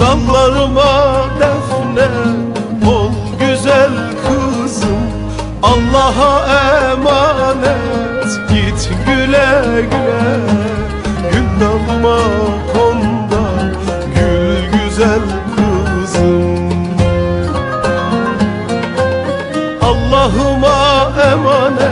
Dallarıma defne ol güzel kızım. Allah'a emanet git güle güle. Gül dalma konda gül güzel kızım. Allah'ıma emanet